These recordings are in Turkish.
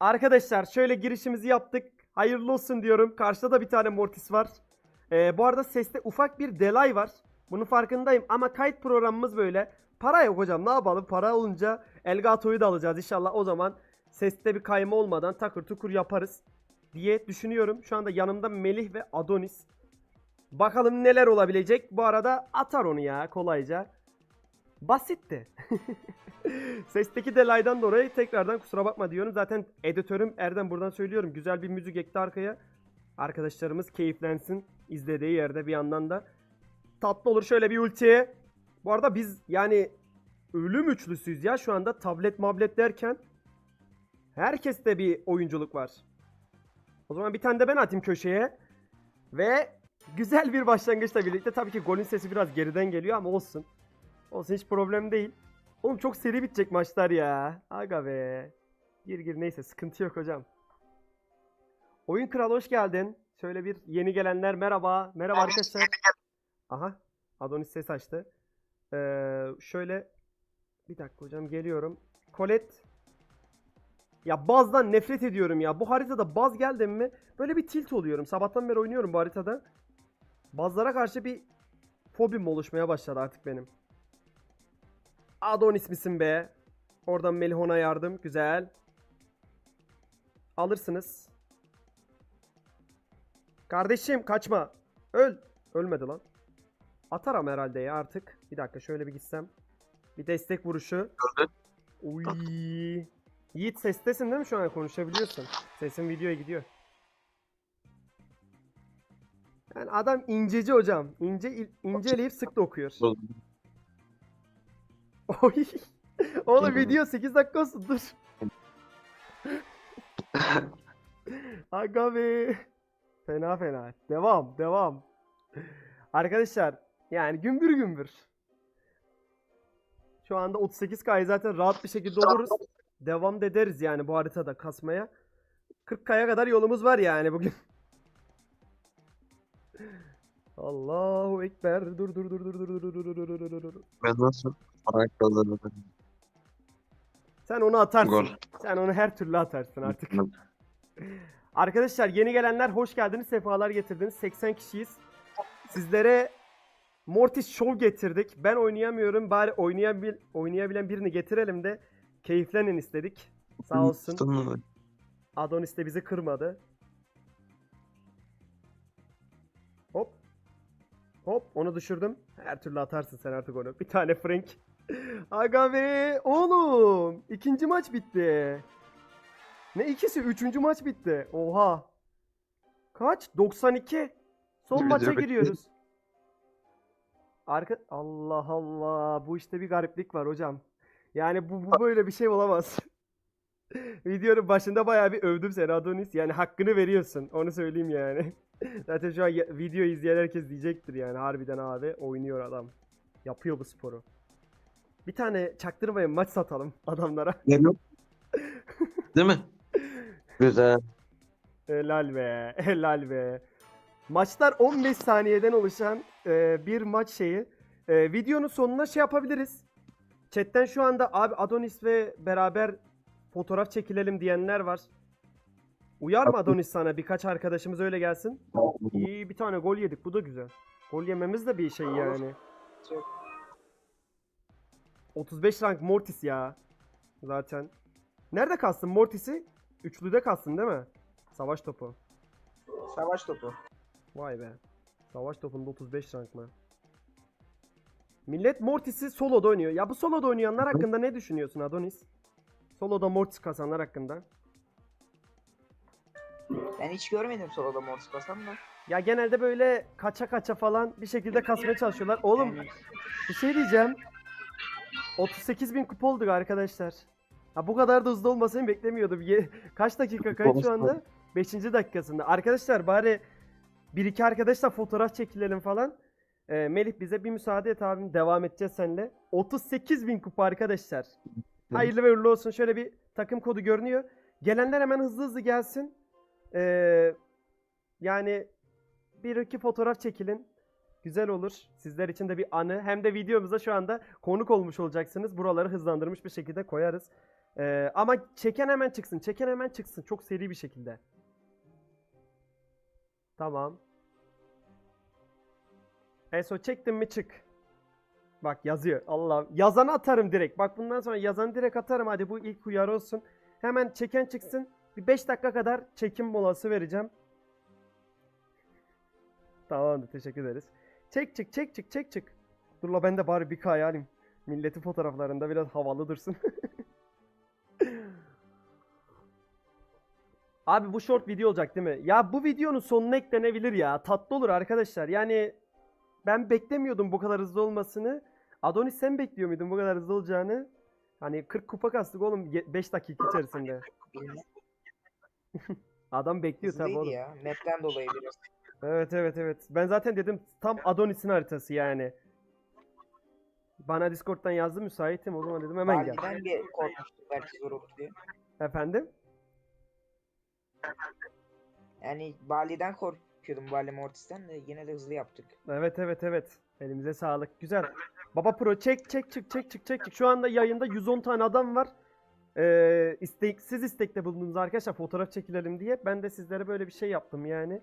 Arkadaşlar şöyle girişimizi yaptık. Hayırlı olsun diyorum. Karşıda da bir tane Mortis var. Ee, bu arada seste ufak bir delay var. Bunun farkındayım ama kayıt programımız böyle. Para yok hocam ne yapalım? Para olunca Elgato'yu da alacağız inşallah. O zaman seste bir kayma olmadan takır tukur yaparız diye düşünüyorum. Şu anda yanımda Melih ve Adonis. Bakalım neler olabilecek. Bu arada atar onu ya kolayca. Basitti. Sesteki delaydan dolayı tekrardan kusura bakma diyorum. Zaten editörüm Erdem buradan söylüyorum. Güzel bir müzik ekti arkaya. Arkadaşlarımız keyiflensin. izlediği yerde bir yandan da. Tatlı olur şöyle bir ultiye. Bu arada biz yani ölüm üçlüsüyüz ya şu anda tablet mablet derken. Herkeste bir oyunculuk var. O zaman bir tane de ben atayım köşeye. Ve güzel bir başlangıçla birlikte tabii ki golün sesi biraz geriden geliyor ama olsun. Olsun hiç problem değil. Oğlum çok seri bitecek maçlar ya. Aga be. Gir gir neyse sıkıntı yok hocam. Oyun Kral hoş geldin. Şöyle bir yeni gelenler merhaba. Merhaba arkadaşlar. Aha. Adonis ses açtı. Ee, şöyle bir dakika hocam geliyorum. Colette ya bazdan nefret ediyorum ya. Bu haritada baz geldi mi böyle bir tilt oluyorum. Sabahtan beri oynuyorum bu haritada. Bazlara karşı bir fobim oluşmaya başladı artık benim. Adonis misin be? Oradan Melihon'a yardım. Güzel. Alırsınız. Kardeşim kaçma. Öl. Ölmedi lan. Atarım herhalde ya artık. Bir dakika şöyle bir gitsem. Bir destek vuruşu. Uy. Yiğit sestesin değil mi şu an konuşabiliyorsun? Sesin videoya gidiyor. Yani adam inceci hocam. İnce inceleyip sık dokuyor. Oy. Oğlum video 8 dakika olsun dur. Aga be. Fena fena. Devam devam. Arkadaşlar yani gümbür gümbür. Şu anda 38K'yı zaten rahat bir şekilde oluruz. Devam da ederiz yani bu haritada kasmaya. 40K'ya kadar yolumuz var yani bugün. Allahu Ekber. Dur dur dur dur dur dur dur dur dur dur. Ben nasıl? Sen onu atarsın. Gol. Sen onu her türlü atarsın artık. Arkadaşlar yeni gelenler hoş geldiniz. Sefalar getirdiniz. 80 kişiyiz. Sizlere Mortis Show getirdik. Ben oynayamıyorum. Bari oynayabil oynayabilen birini getirelim de keyiflenin istedik. Sağ olsun. Adonis de bizi kırmadı. Hop. Hop onu düşürdüm. Her türlü atarsın sen artık onu. Bir tane Frank. Aga be oğlum. ikinci maç bitti. Ne ikisi? Üçüncü maç bitti. Oha. Kaç? 92. Son maça giriyoruz. Arka Allah Allah. Bu işte bir gariplik var hocam. Yani bu, bu böyle bir şey olamaz. Videonun başında bayağı bir övdüm seni Adonis. Yani hakkını veriyorsun. Onu söyleyeyim yani. Zaten şu an video izleyen herkes diyecektir yani. Harbiden abi oynuyor adam. Yapıyor bu sporu. Bir tane çaktırmayın maç satalım adamlara. Değil mi? Güzel. Helal be. Helal be. Maçlar 15 saniyeden oluşan e, bir maç şeyi. E, videonun sonuna şey yapabiliriz. Chatten şu anda abi Adonis ve beraber fotoğraf çekilelim diyenler var. Uyar mı Adonis sana? Birkaç arkadaşımız öyle gelsin. İyi bir tane gol yedik. Bu da güzel. Gol yememiz de bir şey yani. 35 rank Mortis ya. Zaten. Nerede kastın Mortis'i? Üçlüde kastın değil mi? Savaş topu. Savaş topu. Vay be. Savaş topunda 35 rank mı? Millet Mortis'i soloda oynuyor. Ya bu soloda oynayanlar hakkında ne düşünüyorsun Adonis? Soloda Mortis kasanlar hakkında. Ben hiç görmedim soloda Mortis basan da. Ya genelde böyle kaça kaça falan bir şekilde kasmaya çalışıyorlar. Oğlum bir şey diyeceğim. 38 bin kupa olduk arkadaşlar. Ha bu kadar da hızlı olmasını beklemiyordum. Ye- Kaç dakika kayıt şu anda? 5. dakikasında. Arkadaşlar bari bir iki arkadaşla fotoğraf çekilelim falan. Ee, Melih bize bir müsaade et abim. Devam edeceğiz seninle. 38 bin kupa arkadaşlar. Hayırlı ve uğurlu olsun. Şöyle bir takım kodu görünüyor. Gelenler hemen hızlı hızlı gelsin. Ee, yani bir iki fotoğraf çekilin. Güzel olur. Sizler için de bir anı. Hem de videomuza şu anda konuk olmuş olacaksınız. Buraları hızlandırmış bir şekilde koyarız. Ee, ama çeken hemen çıksın. Çeken hemen çıksın. Çok seri bir şekilde. Tamam. Eso çektim mi çık. Bak yazıyor. Allah. Yazanı atarım direkt. Bak bundan sonra yazanı direkt atarım. Hadi bu ilk uyarı olsun. Hemen çeken çıksın. Bir 5 dakika kadar çekim molası vereceğim. Tamamdır. Teşekkür ederiz. Çek çık çek çık çek çık. Dur la ben de bari bir kaya alayım. Milletin fotoğraflarında biraz havalı dursun. Abi bu short video olacak değil mi? Ya bu videonun sonuna eklenebilir ya. Tatlı olur arkadaşlar. Yani ben beklemiyordum bu kadar hızlı olmasını. Adonis sen bekliyor muydun bu kadar hızlı olacağını? Hani 40 kupa kastık oğlum 5 dakika içerisinde. Adam bekliyor tabii oğlum. ya. Map'ten dolayı biraz. Evet evet evet. Ben zaten dedim tam Adonis'in haritası yani. Bana Discord'dan yazdı müsaitim o zaman dedim hemen gel. Baldi'den bir korkmuştum belki zor olur diye. Efendim? Yani Bali'den korkuyordum Bali Mortis'ten de yine de hızlı yaptık. Evet evet evet. Elimize sağlık. Güzel. Baba Pro çek çek çık çek çık çek çık. Şu anda yayında 110 tane adam var. Ee, istek, siz istekte bulundunuz arkadaşlar fotoğraf çekilelim diye. Ben de sizlere böyle bir şey yaptım yani.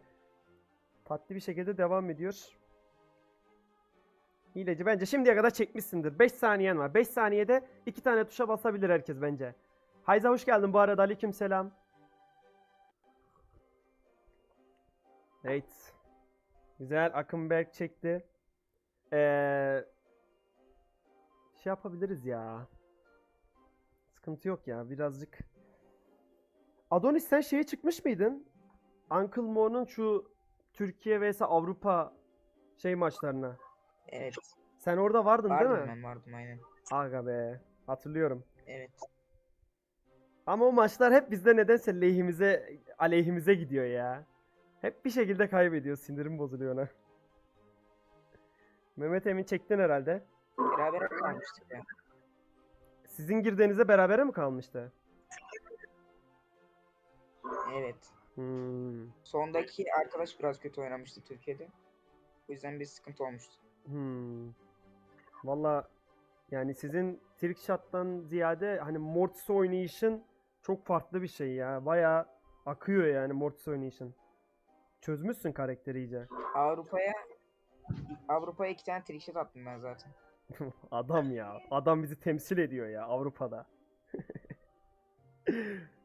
Tatlı bir şekilde devam ediyor. Hileci bence şimdiye kadar çekmişsindir. 5 saniyen var. 5 saniyede 2 tane tuşa basabilir herkes bence. Hayza hoş geldin bu arada. Aleyküm selam. Evet. Güzel. Akınberk çekti. Ee, şey yapabiliriz ya. Sıkıntı yok ya. Birazcık. Adonis sen şeye çıkmış mıydın? Uncle Mo'nun şu Türkiye vs Avrupa şey maçlarına. Evet. Sen orada vardın Vardım değil mi? ben vardım aynen. Aga be. Hatırlıyorum. Evet. Ama o maçlar hep bizde nedense lehimize, aleyhimize gidiyor ya. Hep bir şekilde kaybediyor. Sinirim bozuluyor ona. Mehmet Emin çektin herhalde. Beraber kalmıştık ya. Sizin girdiğinizde berabere mi kalmıştı? Evet. Hmm. Sondaki arkadaş biraz kötü oynamıştı Türkiye'de. O yüzden bir sıkıntı olmuştu. Hmm. Valla yani sizin trick shot'tan ziyade hani Mortis oynayışın çok farklı bir şey ya. Baya akıyor yani Mortis oynayışın. Çözmüşsün karakteri iyice. Avrupa'ya Avrupa'ya iki tane trickshot attım ben zaten. Adam ya. Adam bizi temsil ediyor ya Avrupa'da.